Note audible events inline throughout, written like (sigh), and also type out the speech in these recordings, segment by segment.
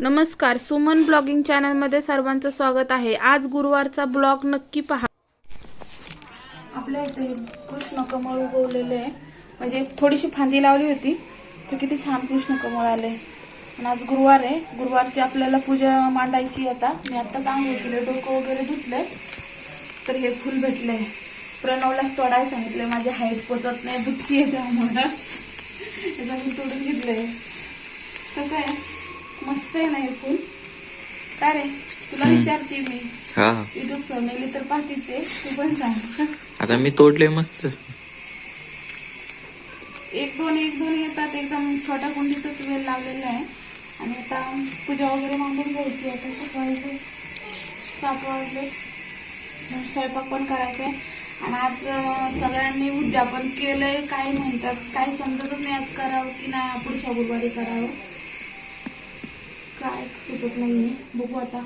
नमस्कार सुमन ब्लॉगिंग चॅनलमध्ये सर्वांचं स्वागत आहे. आज गुरुवारचा ब्लॉग नक्की पहा. आपल्या इथे कृष्ण कमळ उगवलेले आहे. म्हणजे थोडीशी फांदी लावली होती तर किती छान कृष्ण कमळ आले. आणि आज गुरुवार आहे. गुरुवारची आपल्याला पूजा मांडायची आता. मी आत्ताच आंघोळ केले डोकं वगैरे धुतलंय तर हे फुल भेटलंय. प्रणवलाच तोडायला सांगितलंय माझी हाईट पोचत नाही दुखती आहे त्यामुळं. (laughs) त्याचा मी तोडून घेतलंय. कसं आहे? मस्त आहे ना फुल. काय रे? तुला विचारते मी. हा. युट्यूब फॅमिली तर पाठीच आहे. तू पण सांग. (laughs) आता मी तोडले मस्त. एक दोन एक दोन येतात. एकदम छोट्या कुंडीतच वेल लावलेला आहे. आणि आता पूजा वगैरे मांडून घ्यायची आता सकाळचे सात वाजले. स्वयंपाक पण करायचा आहे. आणि आज सगळ्यांनी उद्यापन केलंय. काय म्हणतात काय समजतच नाही आज करावं की नाही. पुढच्या गुरुवारी करावं. काय सुचत नाहीये. बघू आता.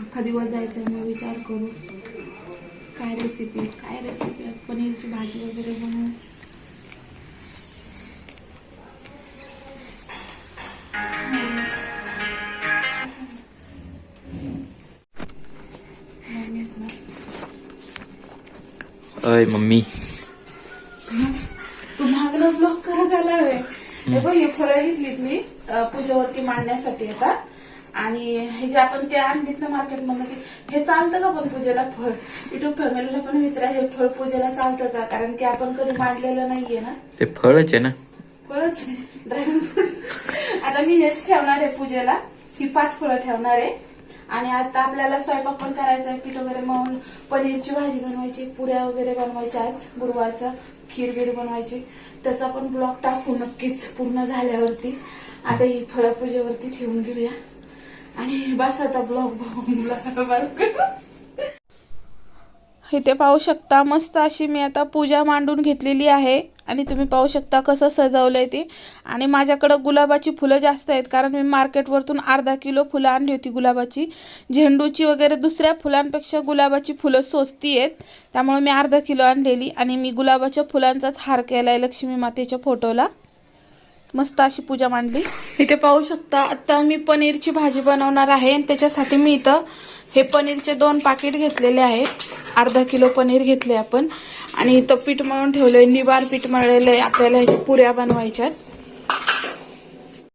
अख्खा दिवस जायचा आहे मग विचार करू. काय रेसिपी काय रेसिपी पनीरची भाजी वगैरे बनवू. अय मम्मी. तू मागणं ब्लॉक करत आला हे बघ हे फळं घेतलीत मी. पूजेवरती मांडण्यासाठी आता आणि हे जे आपण ते आणलीत ना मार्केटमधलं ते हे चालतं का पण पूजेला फळ? युट्यूब फॅमिलीला पण विचारा हे फळ पूजेला चालतं का? कारण की आपण कधी मांडलेलं नाहीये ना. ते फळच आहे ना. फळच ड्रॅगन फ्रूट आता मी हेच ठेवणार आहे पूजेला. ही पाच फळं ठेवणार आहे. आणि आता आपल्याला स्वयंपाक पण करायचा आहे पीठ वगैरे मळून. पनीरची भाजी बनवायची पुऱ्या वगैरे बनवायच्या आज गुरुवारचा खीर बीर बनवायची. त्याचा पण ब्लॉग टाकू नक्कीच पूर्ण झाल्यावरती. आता ही फळपूजेवरती ठेवून घेऊया. आणि बस आता ब्लॉग बस. इथे पाहू शकता मस्त अशी मी आता पूजा मांडून घेतलेली आहे. आणि तुम्ही पाहू शकता कसं सजवलंय ते. आणि माझ्याकडं गुलाबाची फुलं जास्त आहेत कारण मी मार्केटवरतून अर्धा किलो फुलं आणली होती गुलाबाची. झेंडूची वगैरे दुसऱ्या फुलांपेक्षा गुलाबाची फुलं स्वस्ती आहेत. त्यामुळे मी अर्धा किलो आणलेली. आणि मी गुलाबाच्या फुलांचाच हार केलाय लक्ष्मी मातेच्या फोटोला. मस्त अशी पूजा मांडली. इथे पाहू शकता आता मी पनीरची भाजी बनवणार आहे आणि त्याच्यासाठी मी इथं हे पनीरचे दोन पाकिट घेतलेले आहेत. अर्धा किलो पनीर घेतले आपण. आणि इथं पीठ मळून ठेवलंय निबार पीठ मळलेलं आहे आपल्याला ह्याच्या पुऱ्या बनवायच्यात.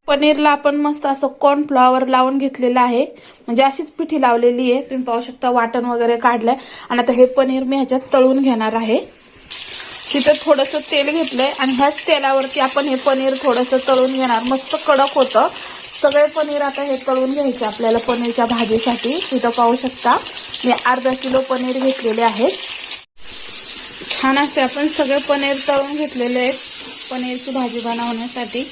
पनीरला आपण मस्त असं कॉर्नफ्लॉवर लावून घेतलेलं आहे. म्हणजे अशीच पिठी लावलेली आहे. तुम्ही पाहू शकता वाटण वगैरे काढलंय. आणि आता हे पनीर मी ह्याच्यात तळून घेणार आहे. तिथं थोडंसं तेल घेतलंय आणि ह्याच तेलावरती आपण हे पनीर थोडंसं तळून घेणार. मस्त कडक होतं. सगळे पनीर आता हे तळून घ्यायचे आपल्याला पनीरच्या भाजीसाठी. तिथं पाहू शकता. मी अर्धा किलो पनीर घेतलेले आहेत. छान असे आपण सगळे पनीर तळून घेतलेले आहेत. पनीरची भाजी बनवण्यासाठी.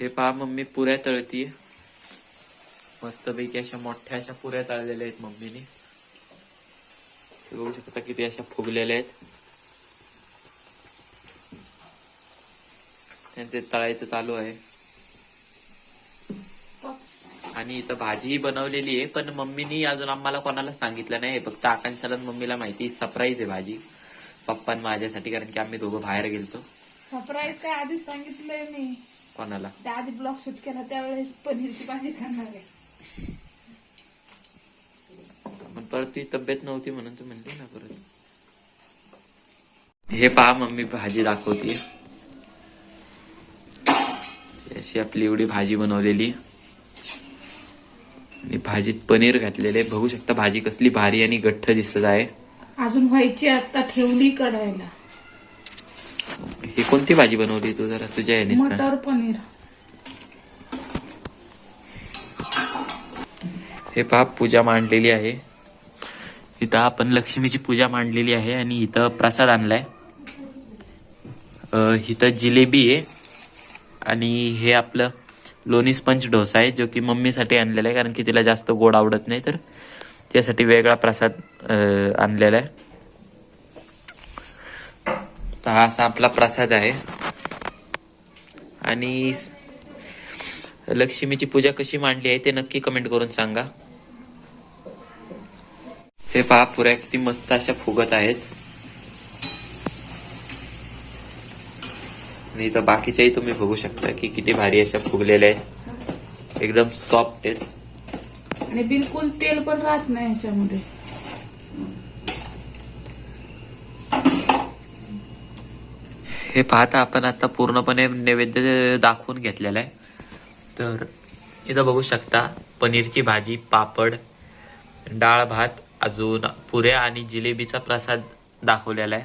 हे पहा मम्मी पुऱ्या तळतीये. मस्तपैकी अशा मोठ्या अशा पुऱ्या तळलेल्या आहेत मम्मीने. बघू शकता किती अशा फुगलेल्या आहेत. आणि ते तळायचं चालू आहे. आणि इथं भाजी बनवलेली आहे पण मम्मीनी अजून आम्हाला कोणाला सांगितलं नाही. फक्त आकांक्षाला आणि मम्मीला माहिती सरप्राईज आहे भाजी. पप्पा माझ्यासाठी कारण की आम्ही दोघं बाहेर गेलतो. सरप्राईज काय आधीच सांगितलंय मी. कोणाला? आधी ब्लॉग शूट केला त्यावेळेस पनीरची भाजी करणार आहे. परत ती तब्येत नव्हती म्हणून तू म्हणते ना परत. हे पहा मम्मी भाजी दाखवते. अशी आपली एवढी भाजी बनवलेली. आणि भाजीत पनीर घातलेले. बघू शकता भाजी कसली भारी आणि गठ्ठ दिसत आहे. अजून व्हायची आता ठेवली कढायला. ही कोणती भाजी बनवली तू जरा तुझ्या याने. मटर पनीर. हे पहा पूजा मांडलेली आहे. इथं आपण लक्ष्मीची पूजा मांडलेली आहे आणि इथं प्रसाद आणलाय. इथं जिलेबी आहे आणि हे आपलं लोणी स्पंज डोसा आहे जो की मम्मीसाठी आणलेला आहे कारण की तिला जास्त गोड आवडत नाही तर त्यासाठी वेगळा प्रसाद आणलेला आहे. तर हा असा आपला प्रसाद आहे. आणि लक्ष्मीची पूजा कशी मांडली आहे ते नक्की कमेंट करून सांगा. हे पहा पुऱ्या किती मस्त अशा फुगत आहेत. आणि इथं बाकीच्याही तुम्ही बघू शकता की किती भारी अशा फुगलेल्या आहेत. एकदम सॉफ्ट आहेत. आणि बिलकुल तेल पण राहत नाही ह्याच्यामध्ये. हे पाहता आपण आता पूर्णपणे नैवेद्य दाखवून घेतलेलं आहे. तर इथं बघू शकता पनीरची भाजी पापड डाळ भात अजून पुऱ्या आणि जिलेबीचा प्रसाद दाखवलेला आहे.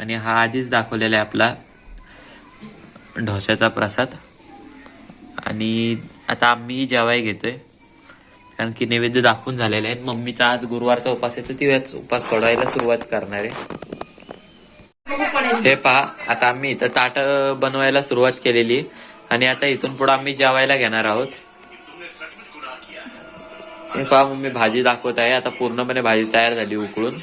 आणि हा आधीच दाखवलेला आहे आपला ढोस्याचा प्रसाद. आणि आता आम्ही जेवाय घेतोय. कारण की नैवेद्य दाखवून झालेला आहे. मम्मीचा आज गुरुवारचा उपास आहे तर ती उपास सोडायला सुरुवात करणार आहे. हे पहा आता आम्ही इथं ताट बनवायला सुरुवात केलेली आणि आता इथून पुढे आम्ही जेवायला घेणार आहोत. पहा मम्मी भाजी दाखवत आहे. आता पूर्णपणे भाजी तयार झाली उकळून.